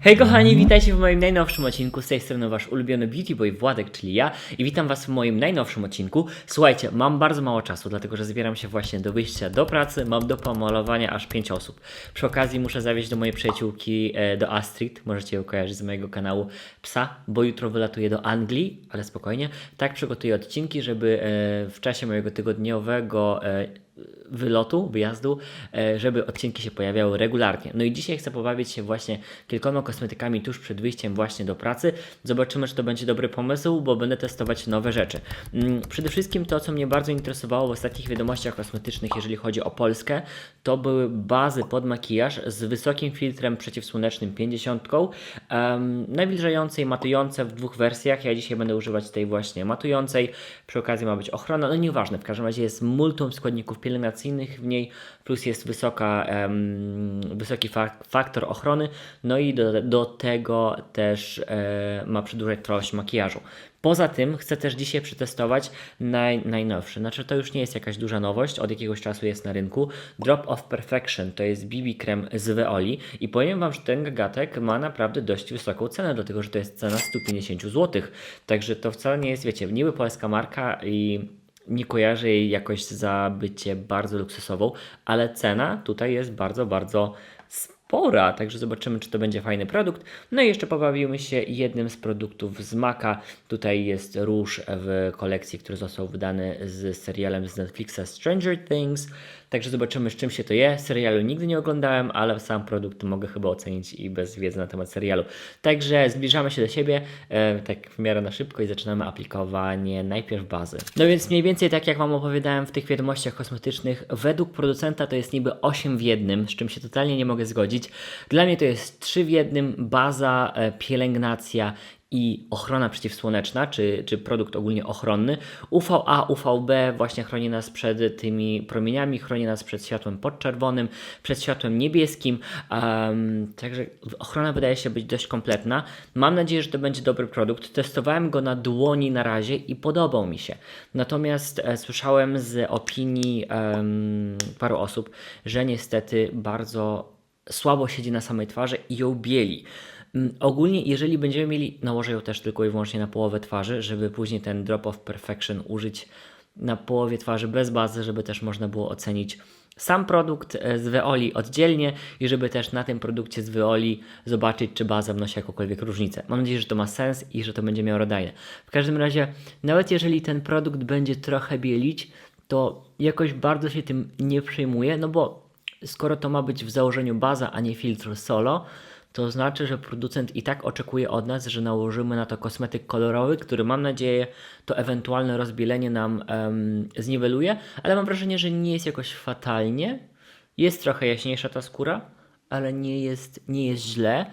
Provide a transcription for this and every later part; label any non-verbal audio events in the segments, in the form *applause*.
Hej kochani, witajcie w moim najnowszym odcinku. Z tej strony wasz ulubiony beauty boy Władek, czyli ja. I witam was w moim najnowszym odcinku. Słuchajcie, mam bardzo mało czasu, dlatego że zbieram się właśnie do wyjścia do pracy. Mam do pomalowania aż 5 osób. Przy okazji muszę zawieźć do mojej przyjaciółki e, do Astrid. Możecie ją kojarzyć z mojego kanału Psa, bo jutro wylatuję do Anglii, ale spokojnie. Tak przygotuję odcinki, żeby e, w czasie mojego tygodniowego e, wylotu, wyjazdu, e, żeby odcinki się pojawiały regularnie. No i dzisiaj chcę pobawić się właśnie kilkoma kosmetykami tuż przed wyjściem właśnie do pracy. Zobaczymy, czy to będzie dobry pomysł, bo będę testować nowe rzeczy. Mm, Przede wszystkim to, co mnie bardzo interesowało w ostatnich wiadomościach kosmetycznych, jeżeli chodzi o Polskę, to były bazy pod makijaż z wysokim filtrem przeciwsłonecznym 50, um, nawilżające i matujące w dwóch wersjach. Ja dzisiaj będę używać tej właśnie matującej. Przy okazji ma być ochrona, no nieważne, w każdym razie jest multum składników pielęgnacyjnych w niej, plus jest wysoka, wysoki fak faktor ochrony, no i do, do tego też e, ma przedłużać trwałość makijażu. Poza tym chcę też dzisiaj przetestować naj, najnowszy. Znaczy to już nie jest jakaś duża nowość, od jakiegoś czasu jest na rynku. Drop of Perfection to jest BB krem z Veoli i powiem Wam, że ten gagatek ma naprawdę dość wysoką cenę, dlatego że to jest cena 150 zł. Także to wcale nie jest, wiecie, niby polska marka i nie kojarzę jej jakoś za bycie bardzo luksusową, ale cena tutaj jest bardzo, bardzo spora, także zobaczymy, czy to będzie fajny produkt. No i jeszcze pobawimy się jednym z produktów z Maka. Tutaj jest róż w kolekcji, który został wydany z serialem z Netflixa Stranger Things. Także zobaczymy, z czym się to je. Serialu nigdy nie oglądałem, ale sam produkt mogę chyba ocenić i bez wiedzy na temat serialu. Także zbliżamy się do siebie, e, tak w miarę na szybko i zaczynamy aplikowanie najpierw bazy. No więc mniej więcej tak jak Wam opowiadałem w tych wiadomościach kosmetycznych, według producenta to jest niby 8 w jednym, z czym się totalnie nie mogę zgodzić. Dla mnie to jest 3 w jednym, baza, e, pielęgnacja i ochrona przeciwsłoneczna, czy, czy produkt ogólnie ochronny. UVA, UVB właśnie chroni nas przed tymi promieniami, chroni nas przed światłem podczerwonym, przed światłem niebieskim. Um, także ochrona wydaje się być dość kompletna. Mam nadzieję, że to będzie dobry produkt. Testowałem go na dłoni na razie i podobał mi się. Natomiast e, słyszałem z opinii em, paru osób, że niestety bardzo słabo siedzi na samej twarzy i ją bieli. Mm, Ogólnie, jeżeli będziemy mieli, nałożę ją też tylko i wyłącznie na połowę twarzy, żeby później ten Drop of Perfection użyć na połowie twarzy bez bazy, żeby też można było ocenić sam produkt e, z Veoli oddzielnie i żeby też na tym produkcie z Veoli zobaczyć, czy baza wnosi jakąkolwiek różnicę. Mam nadzieję, że to ma sens i że to będzie miarodajne. W każdym razie, nawet jeżeli ten produkt będzie trochę bielić, to jakoś bardzo się tym nie przejmuję, no bo skoro to ma być w założeniu baza, a nie filtr solo, to znaczy, że producent i tak oczekuje od nas, że nałożymy na to kosmetyk kolorowy, który mam nadzieję to ewentualne rozbielenie nam em, zniweluje, ale mam wrażenie, że nie jest jakoś fatalnie. Jest trochę jaśniejsza ta skóra, ale nie jest, nie jest źle.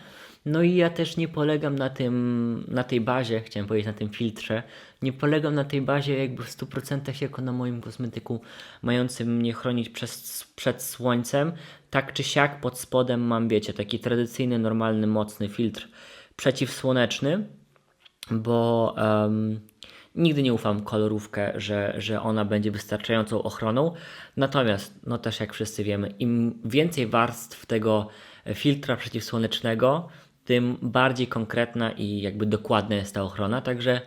No i ja też nie polegam na tym, na tej bazie, chciałem powiedzieć na tym filtrze, nie polegam na tej bazie jakby w 100% jako na moim kosmetyku mającym mnie chronić przez, przed słońcem. Tak czy siak pod spodem mam, wiecie, taki tradycyjny, normalny, mocny filtr przeciwsłoneczny, bo em, nigdy nie ufam kolorówkę, że, że ona będzie wystarczającą ochroną. Natomiast, no też jak wszyscy wiemy, im więcej warstw tego filtra przeciwsłonecznego, tym bardziej konkretna i jakby dokładna jest ta ochrona. Także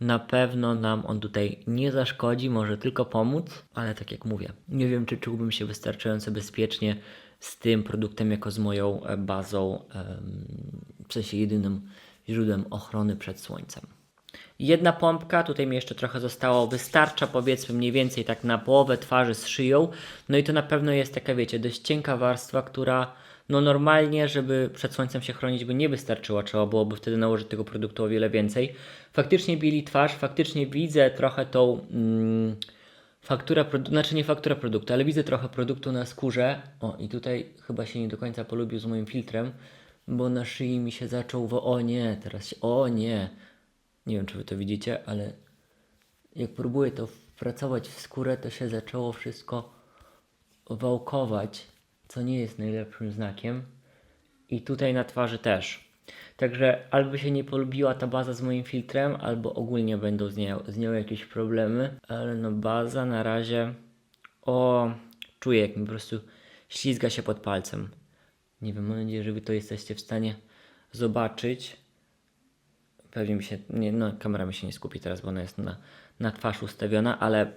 na pewno nam on tutaj nie zaszkodzi, może tylko pomóc, ale tak jak mówię, nie wiem, czy czułbym się wystarczająco bezpiecznie z tym produktem, jako z moją e, bazą, w sensie jedynym źródłem ochrony przed słońcem. Jedna pompka, tutaj mi jeszcze trochę zostało, wystarcza powiedzmy mniej więcej tak na połowę twarzy z szyją. No i to na pewno jest taka, wiecie, dość cienka warstwa, która no normalnie, żeby przed słońcem się chronić by nie wystarczyła, trzeba byłoby wtedy nałożyć tego produktu o wiele więcej. Faktycznie bieli twarz, faktycznie widzę trochę tą mm, faktura, znaczy nie faktura produktu, ale widzę trochę produktu na skórze. O i tutaj chyba się nie do końca polubił z moim filtrem, bo na szyi mi się zaczął, wo- o nie, teraz się, o nie. Nie wiem, czy wy to widzicie, ale jak próbuję to wpracować w skórę, to się zaczęło wszystko wałkować, co nie jest najlepszym znakiem. I tutaj na twarzy też. Także albo się nie polubiła ta baza z moim filtrem, albo ogólnie będą z nią, z nią jakieś problemy. Ale no baza na razie... O, czuję jak mi po prostu ślizga się pod palcem. Nie wiem, mam nadzieję, że wy to jesteście w stanie zobaczyć. Pewnie mi się, nie, no kamera mi się nie skupi teraz, bo ona jest na, na twarz ustawiona, ale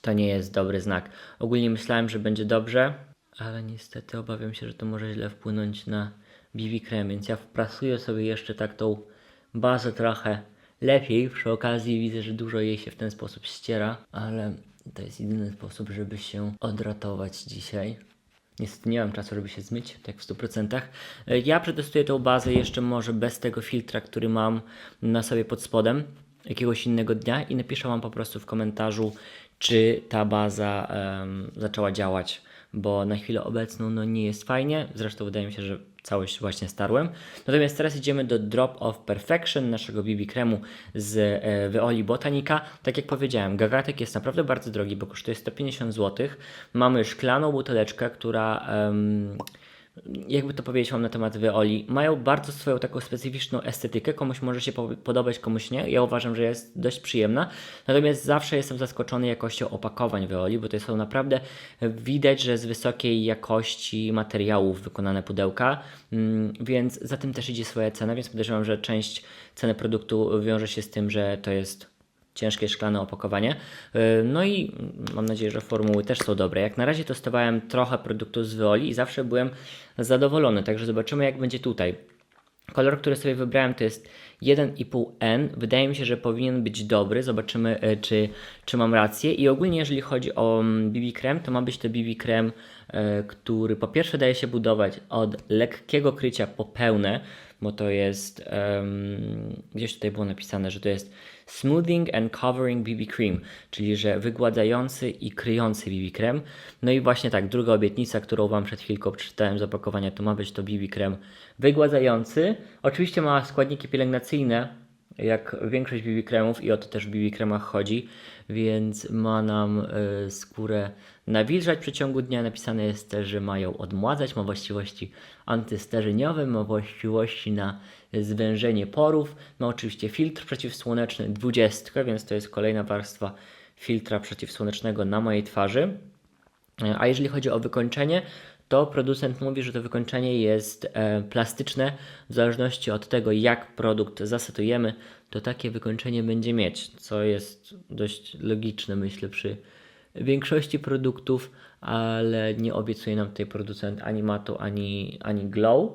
to nie jest dobry znak. Ogólnie myślałem, że będzie dobrze, ale niestety obawiam się, że to może źle wpłynąć na BB Cream, więc ja wprasuję sobie jeszcze tak tą bazę trochę lepiej. Przy okazji widzę, że dużo jej się w ten sposób ściera, ale to jest jedyny sposób, żeby się odratować dzisiaj. Niestety nie mam czasu, żeby się zmyć, tak w 100%. E, Ja przetestuję tą bazę jeszcze może bez tego filtra, który mam na sobie pod spodem jakiegoś innego dnia i napiszę Wam po prostu w komentarzu, czy ta baza em, zaczęła działać, bo na chwilę obecną no nie jest fajnie, zresztą wydaje mi się, że całość właśnie starłem. Natomiast teraz idziemy do Drop of Perfection, naszego BB kremu z Wyoli Botanika. Tak jak powiedziałem, gagatek jest naprawdę bardzo drogi, bo kosztuje 150 zł. Mamy szklaną buteleczkę, która... jakby to powiedzieć wam na temat Wyoli, mają bardzo swoją taką specyficzną estetykę. Komuś może się po- podobać, komuś nie. Ja uważam, że jest dość przyjemna. Natomiast zawsze jestem zaskoczony jakością opakowań Wyoli, bo to są naprawdę widać, że z wysokiej jakości materiałów wykonane pudełka, mm, więc za tym też idzie swoja cena, więc podejrzewam, że część ceny produktu wiąże się z tym, że to jest ciężkie szklane opakowanie. Yy, No i mam nadzieję, że formuły też są dobre. Jak na razie testowałem trochę produktów z Wyoli i zawsze byłem zadowolony, także zobaczymy jak będzie tutaj. Kolor, który sobie wybrałem to jest 1,5N. Wydaje mi się, że powinien być dobry. Zobaczymy, e, czy, czy mam rację. I ogólnie, jeżeli chodzi o mm, BB krem, to ma być to BB krem, e, który po pierwsze daje się budować od lekkiego krycia po pełne, bo to jest em, gdzieś tutaj było napisane, że to jest smoothing and covering BB cream, czyli że wygładzający i kryjący BB krem. No i właśnie tak, druga obietnica, którą Wam przed chwilką przeczytałem z opakowania, to ma być to BB krem wygładzający. Oczywiście ma składniki pielęgnacyjne, jak większość BB kremów i o to też w BB kremach chodzi, więc ma nam y, skórę nawilżać w przeciągu dnia. Napisane jest też, że mają odmładzać, ma właściwości antysterzeniowe, ma właściwości na zwężenie porów, ma oczywiście filtr przeciwsłoneczny 20, więc to jest kolejna warstwa filtra przeciwsłonecznego na mojej twarzy. A jeżeli chodzi o wykończenie, to producent mówi, że to wykończenie jest e, plastyczne. W zależności od tego, jak produkt zasetujemy, to takie wykończenie będzie mieć, co jest dość logiczne, myślę, przy większości produktów, ale nie obiecuje nam tutaj producent ani matu, ani, ani glow.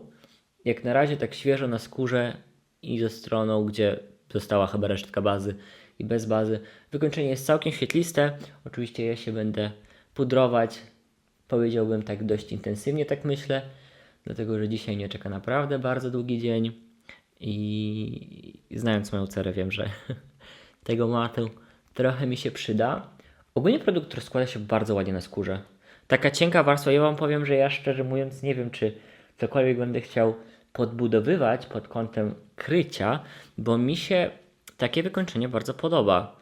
Jak na razie, tak świeżo na skórze i ze stroną, gdzie została chyba resztka bazy i bez bazy. Wykończenie jest całkiem świetliste. Oczywiście ja się będę pudrować. Powiedziałbym tak dość intensywnie, tak myślę, dlatego że dzisiaj mnie czeka naprawdę bardzo długi dzień i znając moją cerę wiem, że *laughs* tego matu trochę mi się przyda. Ogólnie produkt rozkłada się bardzo ładnie na skórze. Taka cienka warstwa, ja Wam powiem, że ja szczerze mówiąc nie wiem, czy cokolwiek będę chciał podbudowywać pod kątem krycia, bo mi się takie wykończenie bardzo podoba.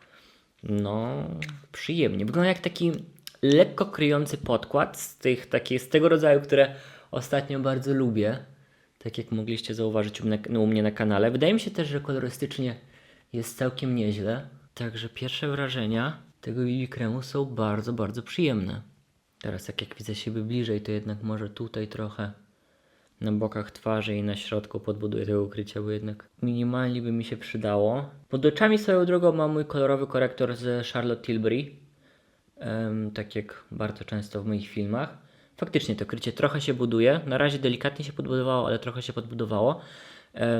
No, przyjemnie. Wygląda jak taki lekko kryjący podkład z tych takich, z tego rodzaju, które ostatnio bardzo lubię. Tak jak mogliście zauważyć u mnie, u mnie na kanale. Wydaje mi się też, że kolorystycznie jest całkiem nieźle. Także pierwsze wrażenia tego BB kremu są bardzo, bardzo przyjemne. Teraz tak jak widzę siebie bliżej, to jednak może tutaj trochę na bokach twarzy i na środku podbuduję tego ukrycia, bo jednak minimalnie by mi się przydało. Pod oczami swoją drogą mam mój kolorowy korektor z Charlotte Tilbury, tak jak bardzo często w moich filmach. Faktycznie to krycie trochę się buduje, na razie delikatnie się podbudowało, ale trochę się podbudowało.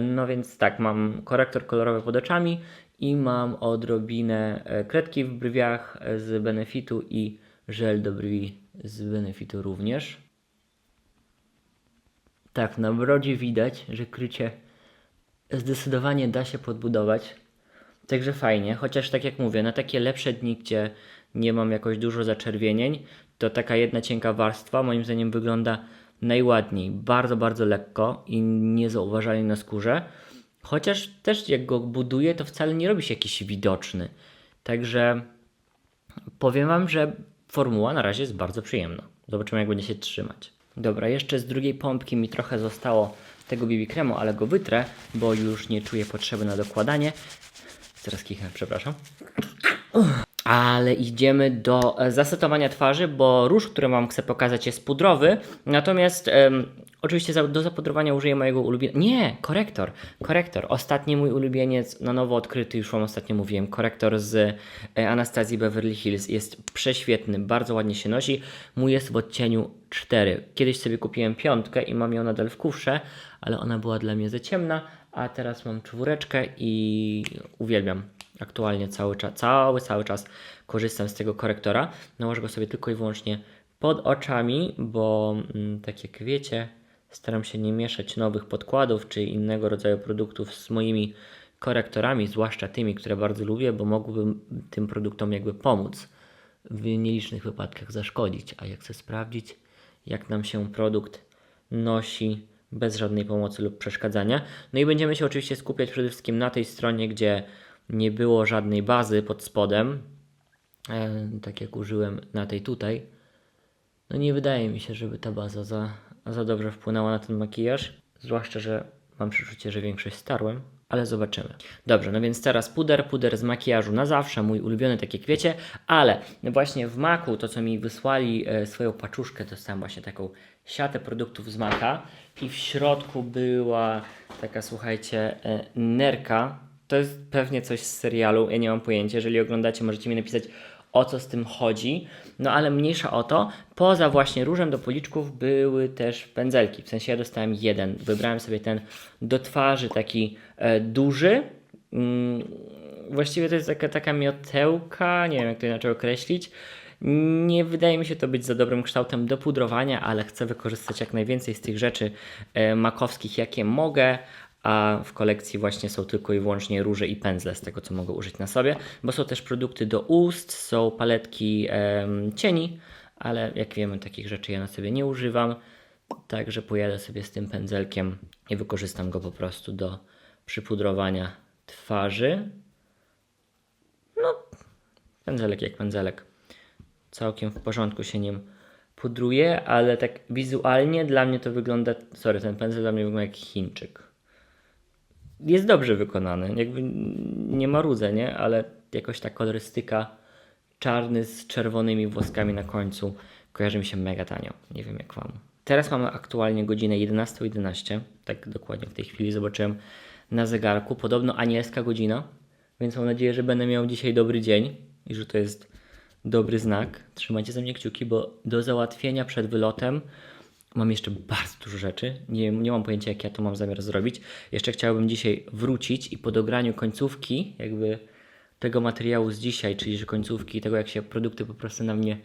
No więc tak, mam korektor kolorowy pod oczami i mam odrobinę e, kredki w brwiach e, z Benefitu i żel do brwi z Benefitu również. Tak, na brodzie widać, że krycie zdecydowanie da się podbudować. Także fajnie, chociaż tak jak mówię, na takie lepsze dni, gdzie nie mam jakoś dużo zaczerwienień, to taka jedna cienka warstwa moim zdaniem wygląda najładniej. Bardzo, bardzo lekko i niezauważalnie na skórze. Chociaż też jak go buduję, to wcale nie robi się jakiś widoczny. Także powiem Wam, że formuła na razie jest bardzo przyjemna. Zobaczymy, jak będzie się trzymać. Dobra, jeszcze z drugiej pompki mi trochę zostało tego BB kremu, ale go wytrę, bo już nie czuję potrzeby na dokładanie. Zaraz kichnę, przepraszam. Ale idziemy do e, zasetowania twarzy, bo róż, który Wam chcę pokazać jest pudrowy, natomiast em, Oczywiście do zapudrowania użyję mojego ulubionego. Nie, korektor. Korektor. Ostatni mój ulubieniec, na nowo odkryty, już Wam ostatnio mówiłem. Korektor z e, Anastazji Beverly Hills. Jest prześwietny, bardzo ładnie się nosi. Mój jest w odcieniu 4. Kiedyś sobie kupiłem piątkę i mam ją nadal w kufrze, ale ona była dla mnie za ciemna, a teraz mam czwóreczkę i uwielbiam. Aktualnie cały czas, cały, cały czas korzystam z tego korektora. Nałożę go sobie tylko i wyłącznie pod oczami, bo mm, tak jak wiecie, staram się nie mieszać nowych podkładów czy innego rodzaju produktów z moimi korektorami, zwłaszcza tymi, które bardzo lubię, bo mogłyby tym produktom jakby pomóc w nielicznych wypadkach zaszkodzić. A jak chcę sprawdzić, jak nam się produkt nosi bez żadnej pomocy lub przeszkadzania. No i będziemy się oczywiście skupiać przede wszystkim na tej stronie, gdzie nie było żadnej bazy pod spodem, e, tak jak użyłem na tej tutaj. No nie wydaje mi się, żeby ta baza za, za dobrze wpłynęła na ten makijaż. Zwłaszcza, że mam przeczucie, że większość starłem, ale zobaczymy. Dobrze, no więc teraz puder, puder z makijażu na zawsze, mój ulubiony, tak jak wiecie, ale właśnie w Macu, to co mi wysłali e, swoją paczuszkę, dostałem właśnie taką siatę produktów z Maca i w środku była taka, słuchajcie, e, nerka. To jest pewnie coś z serialu, ja nie mam pojęcia. Jeżeli oglądacie, możecie mi napisać o co z tym chodzi. No ale mniejsza o to, poza właśnie różem do policzków były też pędzelki. W sensie ja dostałem jeden. Wybrałem sobie ten do twarzy taki e, duży. Mm, właściwie to jest taka, taka miotełka, nie wiem jak to inaczej określić. Nie wydaje mi się to być za dobrym kształtem do pudrowania, ale chcę wykorzystać jak najwięcej z tych rzeczy e, makowskich, jakie mogę a w kolekcji właśnie są tylko i wyłącznie róże i pędzle z tego, co mogę użyć na sobie, bo są też produkty do ust, są paletki cieni, ale jak wiemy, takich rzeczy ja na sobie nie używam, także pojadę sobie z tym pędzelkiem i wykorzystam go po prostu do przypudrowania twarzy. No, pędzelek jak pędzelek. Całkiem w porządku się nim pudruje, ale tak wizualnie dla mnie to wygląda, sorry, ten pędzel dla mnie wygląda jak Chińczyk jest dobrze wykonany. Jakby nie marudzę, nie? Ale jakoś ta kolorystyka czarny z czerwonymi włoskami na końcu kojarzy mi się mega tanio. Nie wiem jak wam. Teraz mamy aktualnie godzinę 11.11. 11, tak dokładnie w tej chwili zobaczyłem na zegarku. Podobno anielska godzina, więc mam nadzieję, że będę miał dzisiaj dobry dzień i że to jest dobry znak. Trzymajcie ze mnie kciuki, bo do załatwienia przed wylotem Mam jeszcze bardzo dużo rzeczy. Nie, nie mam pojęcia, jak ja to mam zamiar zrobić. Jeszcze chciałbym dzisiaj wrócić i po dograniu końcówki, jakby tego materiału z dzisiaj, czyli że końcówki tego, jak się produkty po prostu na mnie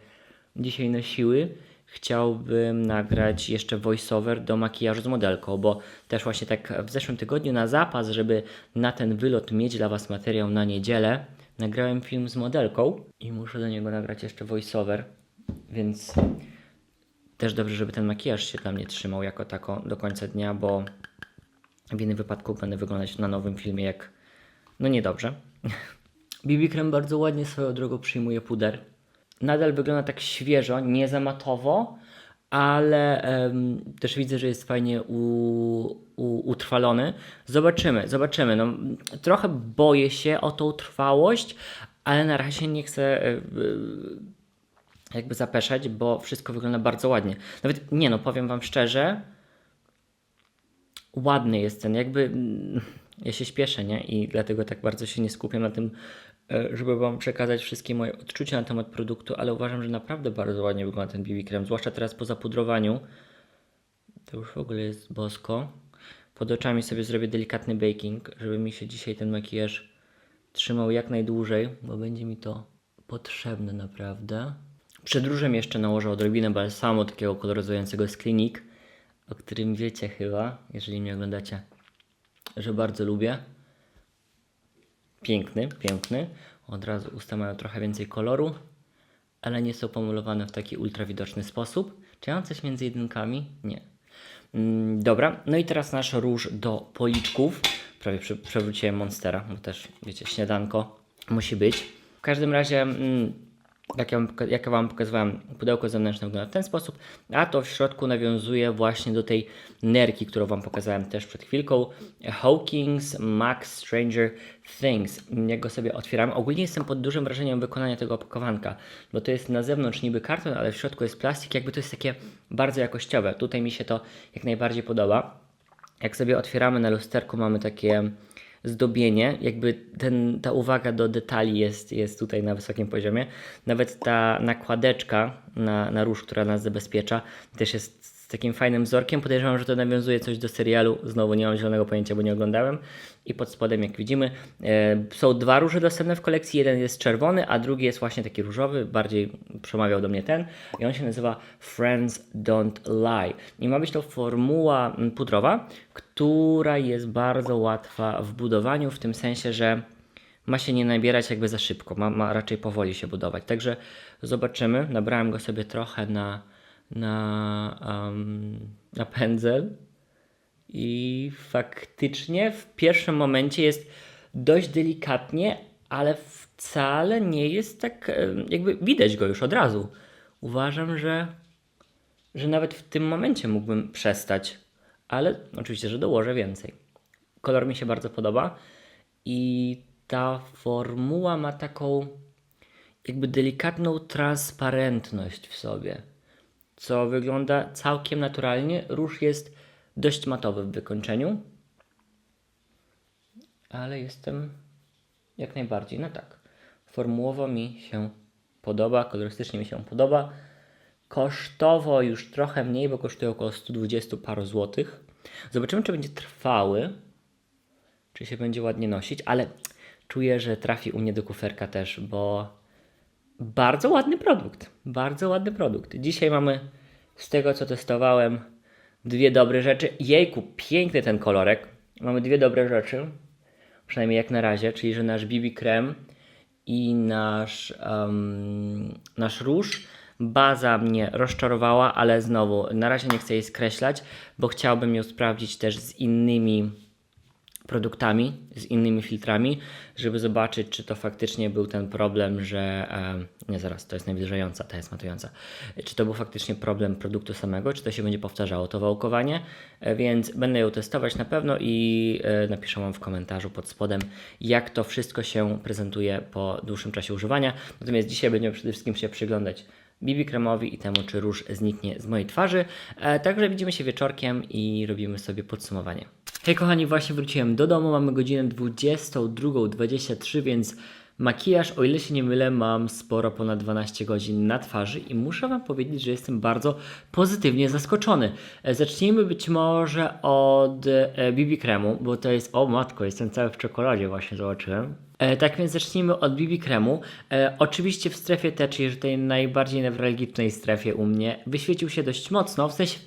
dzisiaj nosiły, chciałbym nagrać jeszcze voiceover do makijażu z modelką, bo też właśnie tak w zeszłym tygodniu na zapas, żeby na ten wylot mieć dla Was materiał na niedzielę, nagrałem film z modelką i muszę do niego nagrać jeszcze voiceover, więc też dobrze, żeby ten makijaż się dla mnie trzymał jako tako do końca dnia, bo w innym wypadku będę wyglądać na nowym filmie jak no niedobrze. *laughs* BB Krem bardzo ładnie swoją drogą przyjmuje puder. Nadal wygląda tak świeżo, nie za matowo, ale em, też widzę, że jest fajnie u, u, utrwalony. Zobaczymy, zobaczymy. No, trochę boję się o tą trwałość, ale na razie nie chcę e, jakby zapeszać, bo wszystko wygląda bardzo ładnie. Nawet nie no, powiem Wam szczerze, ładny jest ten, jakby mm, ja się śpieszę, nie? I dlatego tak bardzo się nie skupiam na tym, e, żeby Wam przekazać wszystkie moje odczucia na temat produktu, ale uważam, że naprawdę bardzo ładnie wygląda ten BB krem, zwłaszcza teraz po zapudrowaniu. To już w ogóle jest bosko. Pod oczami sobie zrobię delikatny baking, żeby mi się dzisiaj ten makijaż trzymał jak najdłużej, bo będzie mi to potrzebne naprawdę. Przed różem jeszcze nałożę odrobinę balsamu takiego koloryzującego z klinik, o którym wiecie chyba, jeżeli mnie oglądacie, że bardzo lubię. Piękny, piękny. Od razu usta mają trochę więcej koloru, ale nie są pomalowane w taki ultra widoczny sposób. Czy ja mam coś między jedynkami? Nie. Mm, dobra, no i teraz nasz róż do policzków. Prawie prze przewróciłem Monstera, bo też, wiecie, śniadanko musi być. W każdym razie... Mm, jak ja, jak ja Wam pokazywałem, pudełko zewnętrzne wygląda w ten sposób, a to w środku nawiązuje właśnie do tej nerki, którą Wam pokazałem też przed chwilką. Hawkins Max Stranger Things. Jak go sobie otwieram, ogólnie jestem pod dużym wrażeniem wykonania tego opakowanka, bo to jest na zewnątrz niby karton, ale w środku jest plastik, jakby to jest takie bardzo jakościowe. Tutaj mi się to jak najbardziej podoba. Jak sobie otwieramy na lusterku, mamy takie zdobienie, jakby ten, ta uwaga do detali jest, jest tutaj na wysokim poziomie. Nawet ta nakładeczka na, na róż, która nas zabezpiecza, też jest z takim fajnym wzorkiem. Podejrzewam, że to nawiązuje coś do serialu. Znowu nie mam zielonego pojęcia, bo nie oglądałem. I pod spodem, jak widzimy, e, są dwa róże dostępne w kolekcji. Jeden jest czerwony, a drugi jest właśnie taki różowy. Bardziej przemawiał do mnie ten. I on się nazywa Friends Don't Lie. I ma być to formuła pudrowa, która jest bardzo łatwa w budowaniu, w tym sensie, że ma się nie nabierać jakby za szybko, ma, ma raczej powoli się budować. Także zobaczymy. Nabrałem go sobie trochę na, na, um, na pędzel i faktycznie w pierwszym momencie jest dość delikatnie, ale wcale nie jest tak, jakby widać go już od razu. Uważam, że, że nawet w tym momencie mógłbym przestać, ale oczywiście, że dołożę więcej. Kolor mi się bardzo podoba i ta formuła ma taką jakby delikatną transparentność w sobie, co wygląda całkiem naturalnie. Róż jest dość matowy w wykończeniu, ale jestem jak najbardziej na tak. Formułowo mi się podoba, kolorystycznie mi się podoba. Kosztowo już trochę mniej, bo kosztuje około 120 paru złotych. Zobaczymy, czy będzie trwały, czy się będzie ładnie nosić, ale czuję, że trafi u mnie do kuferka też, bo bardzo ładny produkt. Bardzo ładny produkt. Dzisiaj mamy z tego, co testowałem, dwie dobre rzeczy. Jejku, piękny ten kolorek. Mamy dwie dobre rzeczy, przynajmniej jak na razie, czyli że nasz BB krem i nasz, um, nasz róż. Baza mnie rozczarowała, ale znowu na razie nie chcę jej skreślać, bo chciałbym ją sprawdzić też z innymi produktami, z innymi filtrami, żeby zobaczyć, czy to faktycznie był ten problem, że. Nie, zaraz, to jest nawilżająca, ta jest matująca. Czy to był faktycznie problem produktu samego, czy to się będzie powtarzało, to wałkowanie. E, więc będę ją testować na pewno i e, napiszę Wam w komentarzu pod spodem, jak to wszystko się prezentuje po dłuższym czasie używania. Natomiast dzisiaj będziemy przede wszystkim się przyglądać BB kremowi i temu, czy róż zniknie z mojej twarzy. E, także widzimy się wieczorkiem i robimy sobie podsumowanie. Hej kochani, właśnie wróciłem do domu, mamy godzinę 22.23, więc makijaż, o ile się nie mylę, mam sporo ponad 12 godzin na twarzy i muszę Wam powiedzieć, że jestem bardzo pozytywnie zaskoczony. E, Zacznijmy być może od e, BB kremu, bo to jest, o matko, jestem cały w czekoladzie właśnie zobaczyłem. E, tak więc zacznijmy od BB kremu. E, oczywiście w strefie T, czyli tej najbardziej newralgicznej strefie u mnie, wyświecił się dość mocno, w sensie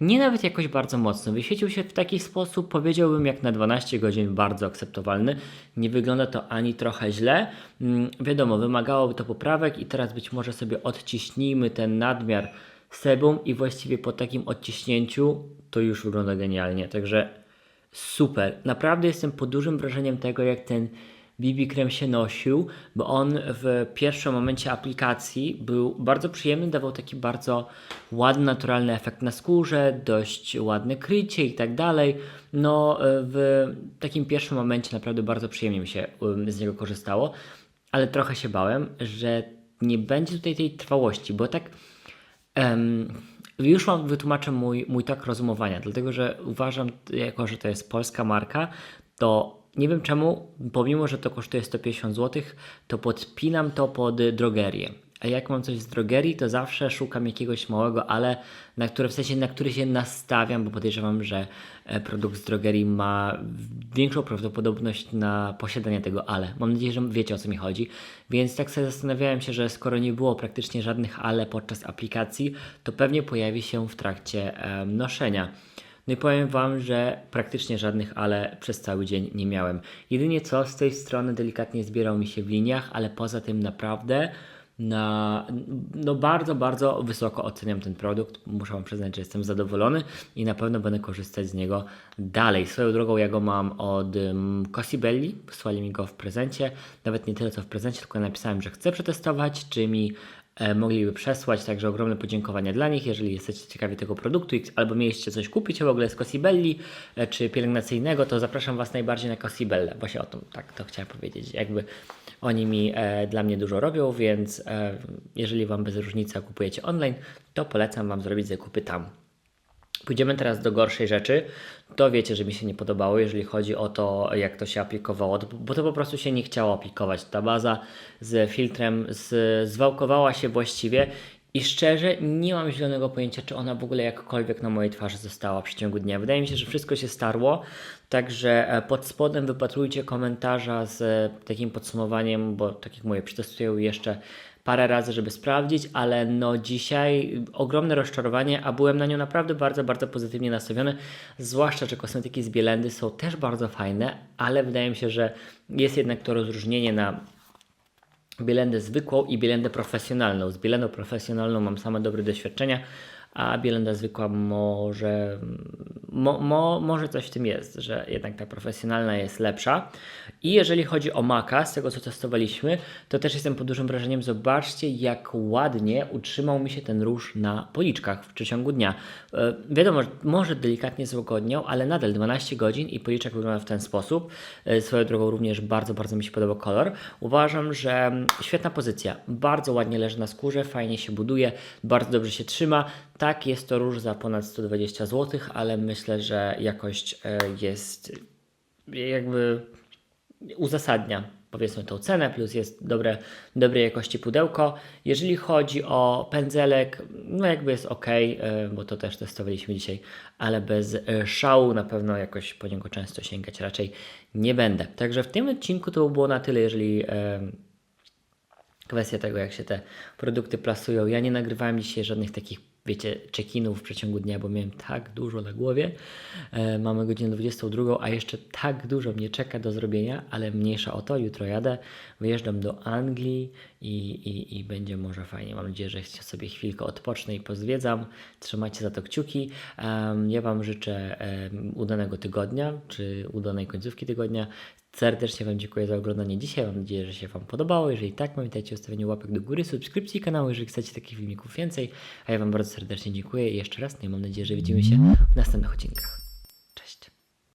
nie nawet jakoś bardzo mocno. Wyświecił się w taki sposób, powiedziałbym, jak na 12 godzin bardzo akceptowalny. Nie wygląda to ani trochę źle. Mm, wiadomo, wymagałoby to poprawek i teraz być może sobie odciśnijmy ten nadmiar sebum i właściwie po takim odciśnięciu to już wygląda genialnie. Także super. Naprawdę jestem pod dużym wrażeniem tego, jak ten BB krem się nosił, bo on w pierwszym momencie aplikacji był bardzo przyjemny, dawał taki bardzo ładny, naturalny efekt na skórze, dość ładne krycie i tak dalej. No, w takim pierwszym momencie naprawdę bardzo przyjemnie mi się um, z niego korzystało, ale trochę się bałem, że nie będzie tutaj tej trwałości, bo tak. Em, już Wam wytłumaczę mój, mój tok rozumowania, dlatego że uważam, jako że to jest polska marka, to nie wiem czemu, pomimo że to kosztuje 150 zł, to podpinam to pod drogerię. A jak mam coś z drogerii, to zawsze szukam jakiegoś małego, ale na które w sensie na który się nastawiam, bo podejrzewam, że e, produkt z drogerii ma większą prawdopodobność na posiadanie tego ale. Mam nadzieję, że wiecie o co mi chodzi. Więc tak sobie zastanawiałem się, że skoro nie było praktycznie żadnych ale podczas aplikacji, to pewnie pojawi się w trakcie e, noszenia. No i powiem Wam, że praktycznie żadnych ale przez cały dzień nie miałem. Jedynie co z tej strony delikatnie zbierał mi się w liniach, ale poza tym naprawdę na no bardzo, bardzo wysoko oceniam ten produkt. Muszę Wam przyznać, że jestem zadowolony i na pewno będę korzystać z niego dalej. Swoją drogą ja go mam od um, Cosibelli, wysłali mi go w prezencie. Nawet nie tyle co w prezencie, tylko napisałem, że chcę przetestować, czy mi mogliby przesłać, także ogromne podziękowania dla nich, jeżeli jesteście ciekawi tego produktu albo mieliście coś kupić w ogóle z Cosibelli e, czy pielęgnacyjnego, to zapraszam Was najbardziej na Cosibelle, bo się o tym tak to chciałem powiedzieć, jakby oni mi e, dla mnie dużo robią, więc e, jeżeli Wam bez różnicy kupujecie online, to polecam Wam zrobić zakupy tam. Pójdziemy teraz do gorszej rzeczy. To wiecie, że mi się nie podobało, jeżeli chodzi o to, jak to się aplikowało, bo to po prostu się nie chciało aplikować. Ta baza z filtrem z, zwałkowała się właściwie i szczerze nie mam zielonego pojęcia, czy ona w ogóle jakkolwiek na mojej twarzy została w przeciągu dnia. Wydaje mi się, że wszystko się starło, także e, pod spodem wypatrujcie komentarza z e, takim podsumowaniem, bo tak jak mówię, przetestuję jeszcze parę razy, żeby sprawdzić, ale no dzisiaj ogromne rozczarowanie, a byłem na nią naprawdę bardzo, bardzo pozytywnie nastawiony, zwłaszcza, że kosmetyki z Bielendy są też bardzo fajne, ale wydaje mi się, że jest jednak to rozróżnienie na Bielendę zwykłą i Bielendę profesjonalną. Z Bielendą profesjonalną mam same dobre doświadczenia, a Bielenda zwykła może, mo, mo, może coś w tym jest, że jednak ta profesjonalna jest lepsza. I jeżeli chodzi o maka, z tego co testowaliśmy, to też jestem pod dużym wrażeniem. Zobaczcie, jak ładnie utrzymał mi się ten róż na policzkach w przeciągu dnia. E, wiadomo, że może delikatnie złagodniał, ale nadal 12 godzin i policzek wygląda w ten sposób. E, swoją drogą również bardzo, bardzo mi się podobał kolor. Uważam, że świetna pozycja. Bardzo ładnie leży na skórze, fajnie się buduje, bardzo dobrze się trzyma. Tak, jest to róż za ponad 120 zł, ale myślę, że jakość e, jest jakby uzasadnia powiedzmy tą cenę, plus jest dobre, dobrej jakości pudełko. Jeżeli chodzi o pędzelek, no jakby jest ok, bo to też testowaliśmy dzisiaj, ale bez e, szału na pewno jakoś po niego często sięgać raczej nie będę. Także w tym odcinku to by było na tyle, jeżeli e, kwestia tego, jak się te produkty plasują. Ja nie nagrywałem dzisiaj żadnych takich, wiecie, check-inów w przeciągu dnia, bo miałem tak dużo na głowie. E, mamy godzinę 22, a jeszcze tak dużo mnie czeka do zrobienia, ale mniejsza o to. Jutro jadę, wyjeżdżam do Anglii i, i, i będzie może fajnie. Mam nadzieję, że sobie chwilkę odpocznę i pozwiedzam. Trzymajcie za to kciuki. Em, ja Wam życzę em, udanego tygodnia, czy udanej końcówki tygodnia. Serdecznie Wam dziękuję za oglądanie dzisiaj. Mam nadzieję, że się Wam podobało. Jeżeli tak, pamiętajcie o stawieniu łapek do góry, subskrypcji kanału, jeżeli chcecie takich filmików więcej. A ja Wam bardzo serdecznie dziękuję i jeszcze raz, no i mam nadzieję, że widzimy się w następnych odcinkach.